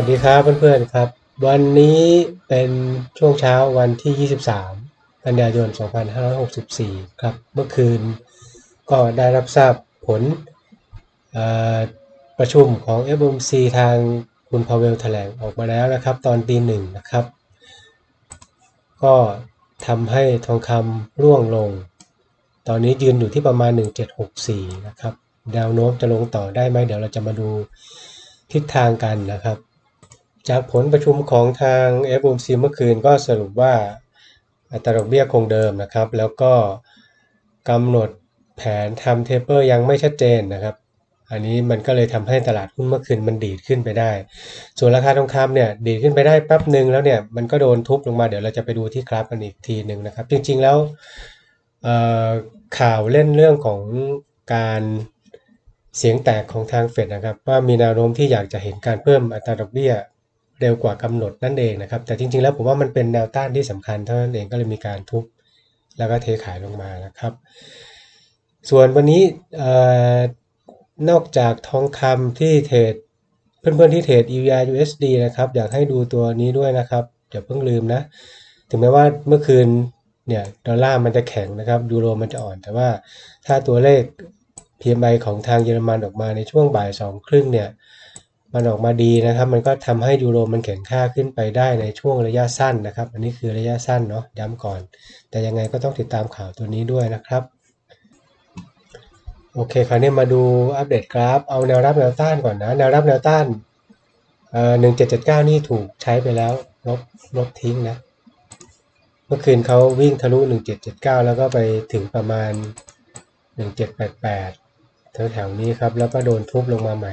วัสดีครับเพื่อนๆครับ วันนี้เป็นช่วงเช้าวันที่ 23 กันยายน 2564 ครับ เมื่อคืนก็ได้รับทราบผลประชุมของ FOMC ทางคุณพาเวลแถลงออกมาแล้วนะครับ ตอนตีหนึ่งนะครับ ก็ทำให้ทองคำร่วงลง ตอนนี้ยืนอยู่ที่ประมาณ 1764 นะครับแนวโน้มจะลงต่อได้ไหมเดี๋ยวเราจะมาดูทิศทางกันนะครับ จากผลประชุมของทาง FOMC เมื่อคืนก็สรุปว่าอัตราดอกเบี้ยคงเดิมนะครับ แล้วก็กำหนดแผนทำเทปเปอร์ยังไม่ชัดเจนนะครับ อันนี้มันก็เลยทำให้ตลาดหุ้นเมื่อคืนมันดีดขึ้นไปได้ ส่วนราคาทองคำเนี่ยดีดขึ้นไปได้แป๊บหนึ่งแล้วเนี่ยมันก็โดนทุบลงมาเดี๋ยวเราจะไปดูที่กราฟกันอีกทีหนึ่งนะครับ จริงๆแล้วข่าวเล่นเรื่องของการเสียงแตกของทางเฟดนะครับ ว่ามีแนวโน้มที่อยากจะเห็นการเพิ่มอัตราดอกเบี้ย เร็วกว่ากำหนดนั่นเองนะครับ แต่จริงๆแล้วผมว่ามันเป็นแนวต้านที่สำคัญเท่านั้นเองก็เลยมีการทุบแล้วก็เทขายลงมานะครับ ส่วนวันนี้อนอกจากทองคำที่เทรดเพื่อนๆที่เทรด EVR USD นะครับอยากให้ดูตัวนี้ด้วยนะครับอย่าเพิ่งลืมนะ ถึงแม้ว่าเมื่อคืนเนี่ยดอลลาร์มันจะแข็งนะครับยูโรมันจะอ่อน แต่ว่าถ้าตัวเลข PMI ของทางเยอรมันออกมาในช่วงบ่ายสองครึ่งเนี่ย มันออกมาดีนะครับ มันก็ทำให้ยูโรมันแข็งค่าขึ้นไปได้ในช่วงระยะสั้นนะครับ อันนี้คือระยะสั้นเนาะย้ำก่อน แต่ยังไงก็ต้องติดตามข่าวตัวนี้ด้วยนะครับโอเคคราวนี้มาดูอัปเดตกราฟ เอาแนวรับแนวต้านก่อนนะ แนวรับแนวต้านเอ่อหนึ่งเจ็ดเจ็ดเก้านี่ถูกใช้ไปแล้วลบลบทิ้งนะ เมื่อคืนเขาวิ่งทะลุหนึ่งเจ็ดเจ็ดเก้าแล้วก็ไปถึงประมาณหนึ่งเจ็ดแปดแปดแถวๆนี้ครับ แล้วก็โดนทุบลงมาใหม่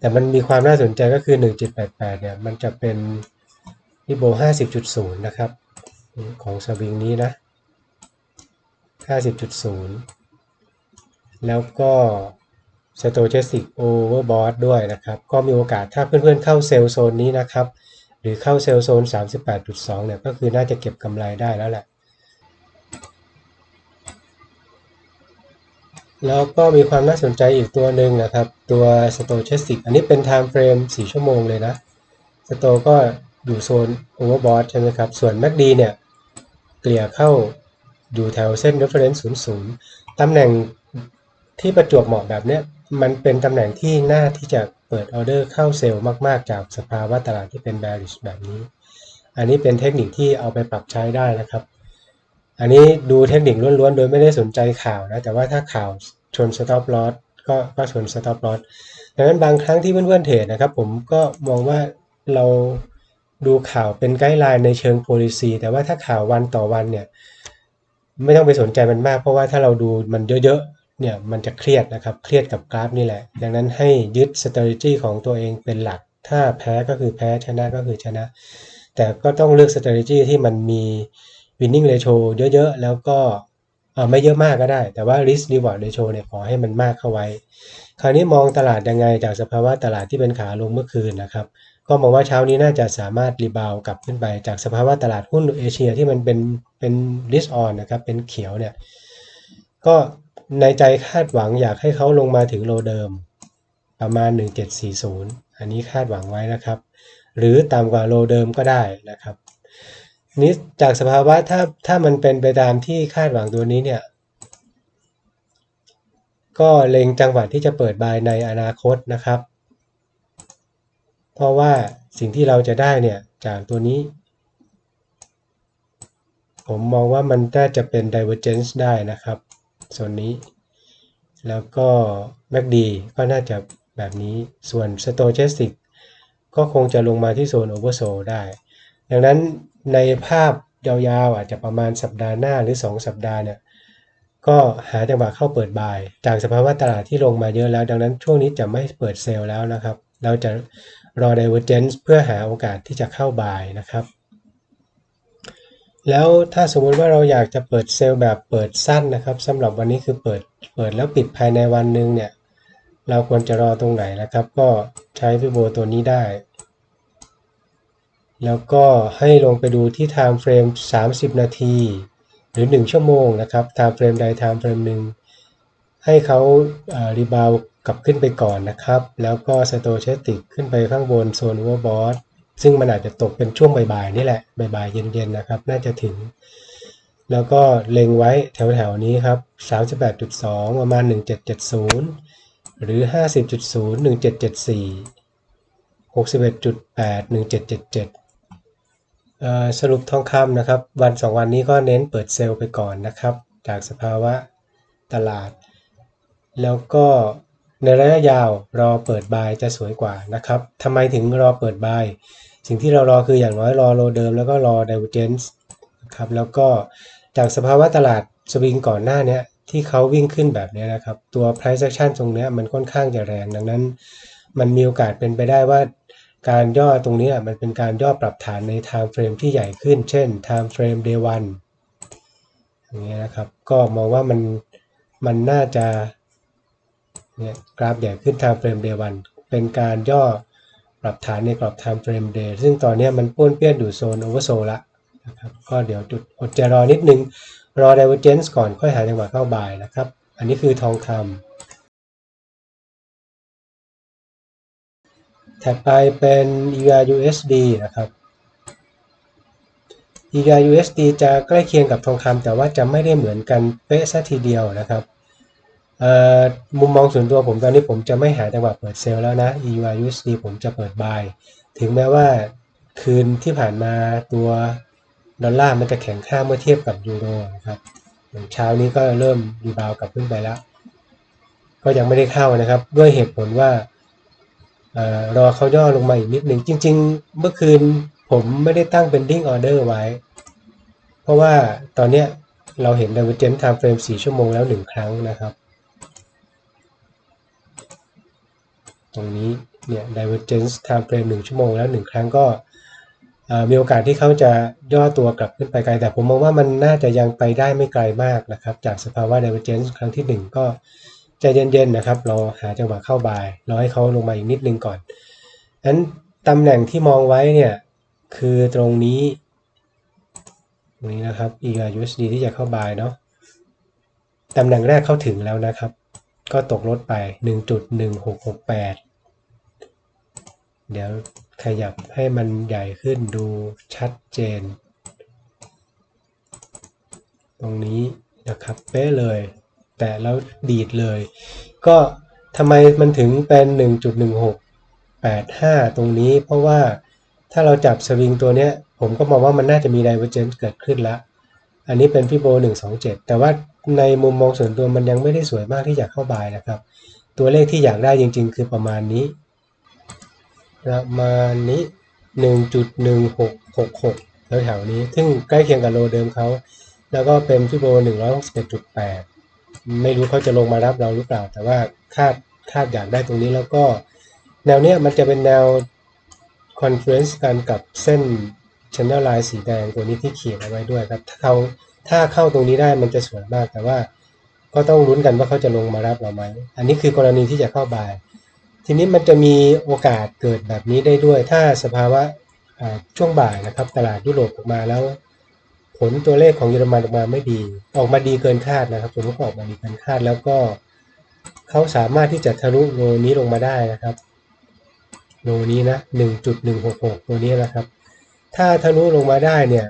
แต่มันมีความน่าสนใจก็คือ 1.88 เนี่ย มันจะเป็นที่โบ 50.0 นะครับ ของสวิงนี้นะ 50.0 แล้วก็ Stochastic Overbought ด้วยนะครับ ก็มีโอกาสถ้าเพื่อนๆเข้าเซลล์โซนนี้นะครับ หรือเข้าเซลล์โซน 38.2 เนี่ย ก็คือน่าจะเก็บกำไรได้แล้วแหละ แล้วก็มีความน่าสนใจอีกตัวหนึ่งนะครับ ตัว Stochastic อันนี้เป็น time frame 4 ชั่วโมงเลยนะ Sto ก็อยู่โซน overbought ใช่ไหมครับ ส่วน MACD เนี่ยเกลี่ยเข้าอยู่แถวเส้น reference 00ตำแหน่งที่ประจวบเหมาะแบบเนี้ยมันเป็นตำแหน่งที่น่าที่จะเปิดออเดอร์เข้าเซลล์มาก ๆ จากสภาวะตลาดที่เป็น bearish แบบนี้ อันนี้เป็นเทคนิคที่เอาไปปรับใช้ได้นะครับ อันนี้ดูเทคนิคล้วนๆ โดยไม่ได้สนใจข่าวนะ แต่ว่าถ้าข่าวชน stop loss ก็ก็ชน stop loss ดังนั้นบางครั้งที่เพื่อนๆเทรดนะครับผมก็มองว่าเราดูข่าวเป็นไกด์ไลน์ในเชิง policy แต่ว่าถ้าข่าววันต่อวันเนี่ยไม่ต้องไปสนใจมันมาก เพราะว่าถ้าเราดูมันเยอะๆเนี่ยมันจะเครียดนะครับเครียดกับกราฟนี่แหละ ดังนั้นให้ยึด strategy ของตัวเองเป็นหลัก ถ้าแพ้ก็คือแพ้ชนะก็คือชนะ แต่ก็ต้องเลือก strategy ที่มันมี winning ratio เยอะๆ แล้วก็ไม่เยอะมากก็ได้ แต่ว่า risk reward ratio เนี่ยขอให้มันมากเข้าไว้ คราวนี้มองตลาดยังไงจากสภาวะตลาดที่เป็นขาลงเมื่อคืนนะครับ ก็มองว่าเช้านี้น่าจะสามารถรีบาวกลับขึ้นไป จากสภาวะตลาดหุ้นเอเชียที่มันเป็นเป็น risk on นะครับเป็นเขียวเนี่ยก็ในใจคาดหวังอยากให้เขาลงมาถึงโลเดิม ประมาณ 1740 อันนี้คาดหวังไว้นะครับ หรือต่ำกว่าโลเดิมก็ได้นะครับ นี้จากสภาวะถ้าถ้ามันเป็นไปตามที่คาดหวังตัวนี้เนี่ย ก็เล็งจังหวะที่จะเปิดบายในอนาคตนะครับ เพราะว่าสิ่งที่เราจะได้เนี่ยจากตัวนี้ ผมมองว่ามันน่าจะเป็น divergence ได้นะครับ ส่วนนี้ แล้วก็ MACD ก็น่าจะแบบนี้ส่วน Stochastic ก็คงจะลงมาที่โซน oversold ได้ ดังนั้น ในภาพยาวๆอาจจะประมาณสัปดาห์หน้าหรือ 2 สัปดาห์เนี่ยก็หาจังหวะเข้าเปิดบาย จากสภาวะตลาดที่ลงมาเยอะแล้ว ดังนั้นช่วงนี้จะไม่เปิดเซลล์แล้วนะครับ เราจะรอ divergence เพื่อหาโอกาสที่จะเข้าบายนะครับ แล้วถ้าสมมติว่าเราอยากจะเปิดเซลล์แบบเปิดสั้นนะครับสำหรับวันนี้คือเปิดเปิดแล้วปิดภายในวันหนึ่งเนี่ยเราควรจะรอตรงไหนนะครับ ก็ใช้ฟิโบตัวนี้ได้ แล้วก็ให้ลงไปดูที่ time frame 30 นาที หรือ 1 ชั่วโมงนะครับ time frame ใด time frame หนึ่งให้เขารีบาวกลับขึ้นไปก่อนนะครับ แล้วก็สโตเชติกขึ้นไปข้างบนโซนโอเวอร์บอทซึ่งมันอาจจะตกเป็นช่วงบ่ายๆนี่แหละบ่ายๆเย็นๆนะครับ น่าจะถึง แล้วก็เล็งไว้แถวๆนี้ครับ 38.2 ประมาณ 1770 หรือ 50.0 1774 61.8 1777เอ่อ สรุปทองคำนะครับ วัน 2 วันนี้ก็เน้นเปิดเซลล์ไปก่อนนะครับ จากสภาวะตลาด แล้วก็ในระยะยาวรอเปิดบายจะสวยกว่านะครับทำไมถึงรอเปิดบาย สิ่งที่เรารอคืออย่างน้อยรอโลเดิม แล้วก็รอ divergence นะครับแล้วก็จากสภาวะตลาดสวิงก่อนหน้าเนี้ยที่เขาวิ่งขึ้นแบบนี้นะครับ ตัว price action ตรงเนี้ยมันค่อนข้างจะแรง ดังนั้น มันมีโอกาสเป็นไปได้ว่า การย่อตรงนี้มันเป็นการย่อปรับฐานใน time frame ที่ใหญ่ขึ้น เช่น time frame day one อย่างเงี้ยนะครับ ก็มองว่ามันมันน่าจะเนี่ยกราฟใหญ่ขึ้น time frame day one เป็นการย่อปรับฐานในกรอบ time frame day ซึ่งตอนนี้มันป้วนเปี้ยนอยู่โซน oversold ละนะครับก็เดี๋ยวจุดอดใจรอนิดนึง รอ divergence ก่อนค่อยหาจังหวะเข้าบ่ายนะครับ อันนี้คือทองคำ ถัดไปเป็น EURUSD นะครับ EURUSD จะใกล้เคียงกับทองคำแต่ว่าจะไม่ได้เหมือนกันเป๊ะซะทีเดียวนะครับมุมมองส่วนตัวผมตอนนี้ผมจะไม่หาจังหวะเปิดเซลล์แล้วนะ EURUSD ผมจะเปิดบายถึงแม้ว่าคืนที่ผ่านมาตัวดอลลาร์มันจะแข็งค่าเมื่อเทียบกับยูโรนะครับเช้านี้ก็เริ่มรีบาวกลับขึ้นไปแล้ว ก็ยังไม่ได้เข้านะครับ ด้วยเหตุผลว่า รอเขาย่อลงมาอีกนิดหนึ่งจริง ๆ เมื่อคืนผมไม่ได้ตั้ง bending order ไว้ เพราะว่าตอนเนี้ยเราเห็น divergence time frame 4 ชั่วโมงแล้ว1ครั้งนะครับ ตรงนี้เนี่ย divergence time frame 1 ชั่วโมงแล้ว1ครั้งก็มีโอกาสที่เขาจะย่อตัวกลับขึ้นไปไกล แต่ผมมองว่ามันน่าจะยังไปได้ไม่ไกลมากนะครับ จากสภาวะ divergence ครั้งที่ 1 ก็ ใจเย็นๆนะครับรอหาจังหวะเข้าบายรอให้เขาลงมาอีกนิดนึงก่อนนั้นตำแหน่งที่มองไว้เนี่ยคือตรงนี้ตรงนี้นะครับ ERUSD ที่จะเข้าบายเนาะตำแหน่งแรกเข้าถึงแล้วนะครับ ก็ตกลดไป 1.1668 เดี๋ยวขยับให้มันใหญ่ขึ้นดูชัดเจน ตรงนี้นะครับเป๊ะเลย แต่แล้วดีดเลย ก็ทำไมมันถึงเป็น 1.1685 ตรงนี้ เพราะว่าถ้าเราจับสวิงตัวเนี้ย ผมก็มองว่ามันน่าจะมี divergence เกิดขึ้นแล้ว อันนี้เป็นพี่โบ127 แต่ว่าในมุมมองส่วนตัวมันยังไม่ได้สวยมากที่จะเข้าบายนะครับ ตัวเลขที่อยากได้จริง ๆ คือประมาณนี้ ประมาณนี้ 1.1666แถวๆนี้ ซึ่งใกล้เคียงกับโลเดิมเขา แล้วก็เป็นพี่โบ161.8 ไม่รู้เขาจะลงมารับเราหรือเปล่า แต่ว่าคาดคาดอยากได้ตรงนี้แล้วก็ แนวเนี้ยมันจะเป็นแนว conference กันกับเส้น channel line สีแดงตัวนี้ที่เขียนเอาไว้ด้วยครับถ้าเขาถ้าเข้าตรงนี้ได้มันจะสวยมากแต่ว่าก็ต้องลุ้นกันว่าเขาจะลงมารับเราไหม อันนี้คือกรณีที่จะเข้าบาย ทีนี้มันจะมีโอกาสเกิดแบบนี้ได้ด้วย ถ้าสภาวะช่วงบ่ายนะครับ ตลาดยุโรปออกมาแล้ว ผลตัวเลขของเยอรมันออกมาไม่ดี ออกมาดีเกินคาดนะครับสมมติออกมาดีเกินคาดแล้วก็เขาสามารถที่จะทะลุโลนี้ลงมาได้นะครับโลนี้นะ1.166 ตัวนี้นะครับ ถ้าทะลุลงมาได้เนี่ย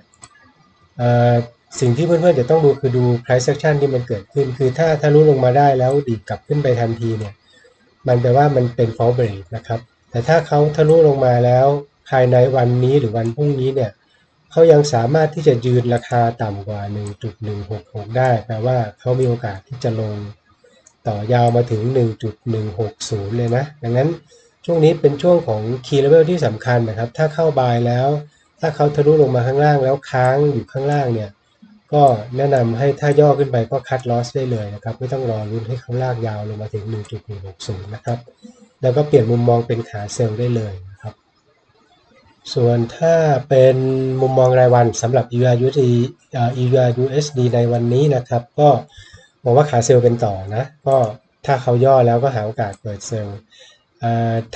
สิ่งที่เพื่อนๆจะต้องดูคือดู price action ที่มันเกิดขึ้น คือถ้าทะลุลงมาได้แล้วดีดกลับขึ้นไปทันทีเนี่ย มันแปลว่ามันเป็น fall break นะครับ แต่ถ้าเขาทะลุลงมาแล้วภายในวันนี้หรือวันพรุ่งนี้เนี่ย เขายังสามารถที่จะยืนราคาต่ำกว่า 1.166 ได้ แปลว่าเขามีโอกาสที่จะลงต่อยาวมาถึง 1.160 เลยนะ ดังนั้นช่วงนี้เป็นช่วงของ key level ที่สำคัญนะครับ ถ้าเข้าบายแล้ว ถ้าเขาทะลุลงมาข้างล่างแล้วค้างอยู่ข้างล่างเนี่ย ก็แนะนำให้ถ้าย่อขึ้นไปก็คัดลอสได้เลยนะครับ ไม่ต้องรอรุ้นให้เขาลากยาวลงมาถึง 1.160 นะครับ แล้วก็เปลี่ยนมุมมองเป็นขาเซลล์ได้เลย ส่วนถ้าเป็นมุมมองรายวันสำหรับ ERUSD ERUSD ในวันนี้นะครับ ก็มองว่าขาเซลล์เป็นต่อนะ ก็ถ้าเขาย่อแล้วก็หาโอกาสเปิดเซลล์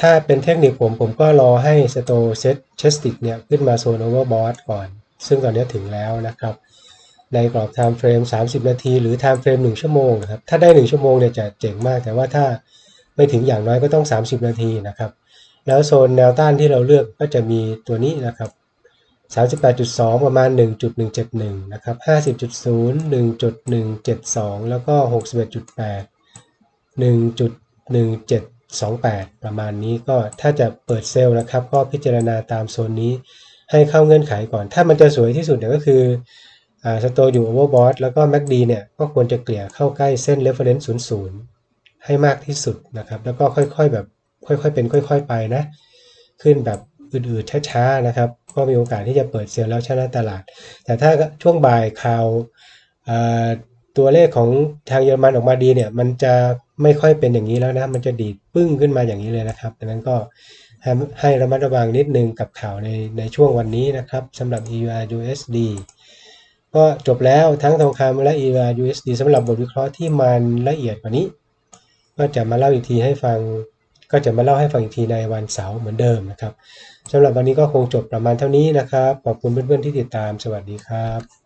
ถ้าเป็นเทคนิคผมผมก็รอให้สโตเซตเชสติกเนี่ยขึ้นมาโซนโอเวอร์บอทก่อน ซึ่งตอนนี้ถึงแล้วนะครับ ในกรอบ time frame 30 นาที หรือ time frame 1ชั่วโมงนะครับถ้าได้ 1 ชั่วโมงเนี่ยจะเจ๋งมาก แต่ว่าถ้าไม่ถึงอย่างน้อยก็ต้อง 30 นาทีนะครับ แล้วโซนแนวต้านที่เราเลือกก็จะมีตัวนี้นะครับ 38.2 ประมาณ 1.171 นะครับ 50.0 1.172 แล้วก็ 61.8 1.1728 ประมาณนี้ก็ถ้าจะเปิดเซลล์นะครับ ก็พิจารณาตามโซนนี้ให้เข้าเงื่อนไขก่อน ถ้ามันจะสวยที่สุดเนี่ยก็คืออ่าสโตอยู่ overbought แล้วก็ MACD เนี่ย ก็ควรจะเกลี่ยเข้าใกล้เส้น reference 00ให้มากที่สุดนะครับ แล้วก็ค่อยๆแบบ ค่อยๆ เป็นค่อย ๆ ไปนะ ขึ้นแบบอืดๆช้าๆนะครับ ก็มีโอกาสที่จะเปิดเซลล์แล้วชนะตลาด แต่ถ้าช่วงบ่ายข่าวตัวเลขของทางเยอรมันออกมาดีเนี่ย มันจะไม่ค่อยเป็นอย่างนี้แล้วนะ มันจะดีดปึ้งขึ้นมาอย่างนี้เลยนะครับดังนั้นก็ให้ให้ระมัดระวังนิดนึงกับข่าวในในช่วงวันนี้นะครับสำหรับ EUR USD ก็จบแล้วทั้งทองคำและ EUR USD สำหรับบทวิเคราะห์ที่มันละเอียดกว่านี้ ก็จะมาเล่าอีกทีให้ฟัง ก็จะมาเล่าให้ฟังอีกทีในวันเสาร์เหมือนเดิมนะครับสำหรับวันนี้ก็คงจบประมาณเท่านี้นะครับ ขอบคุณเพื่อนๆที่ติดตาม สวัสดีครับ